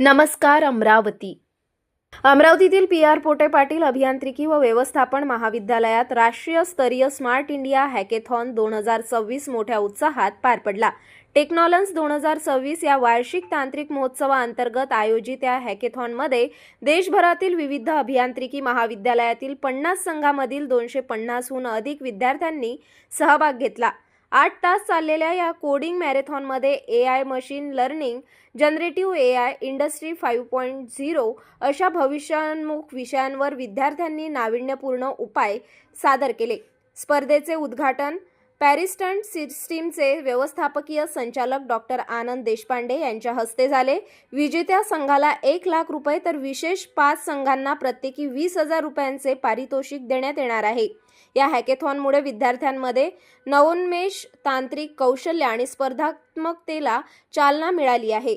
नमस्कार अमरावती. अमरावतीतील P R Pote Patil अभियांत्रिकी व व्यवस्थापन महाविद्यालयात राष्ट्रीय स्तरीय स्मार्ट इंडिया हॅकेथॉन दोन हजार सव्वीस मोठ्या उत्साहात पार पडला. टेक्नॉलन्स दोन हजार सव्वीस या वार्षिक तांत्रिक महोत्सवाअंतर्गत आयोजित या हॅकेथॉनमध्ये देशभरातील विविध अभियांत्रिकी महाविद्यालयातील पन्नास संघामधील दोनशे पन्नासहून अधिक विद्यार्थ्यांनी सहभाग घेतला. आठ तास चाललेल्या या कोडिंग मॅरेथॉनमध्ये A I machine learning generative A I industry five point zero अशा भविष्यान्मुख विषयांवर विद्यार्थ्यांनी नाविन्यपूर्ण उपाय सादर केले. स्पर्धेचे उद्घाटन पॅरिस्टंट सिस्टीमचे व्यवस्थापकीय संचालक डॉक्टर आनंद देशपांडे यांच्या हस्ते झाले. विजेत्या संघाला एक लाख रुपये तर विशेष पाच संघांना प्रत्येकी वीस हजार रुपयांचे पारितोषिक देण्यात येणार आहे. या हॅकेथॉनमुळे विद्यार्थ्यांमध्ये नवोन्मेष तांत्रिक कौशल्य आणि स्पर्धात्मकतेला चालना मिळाली आहे.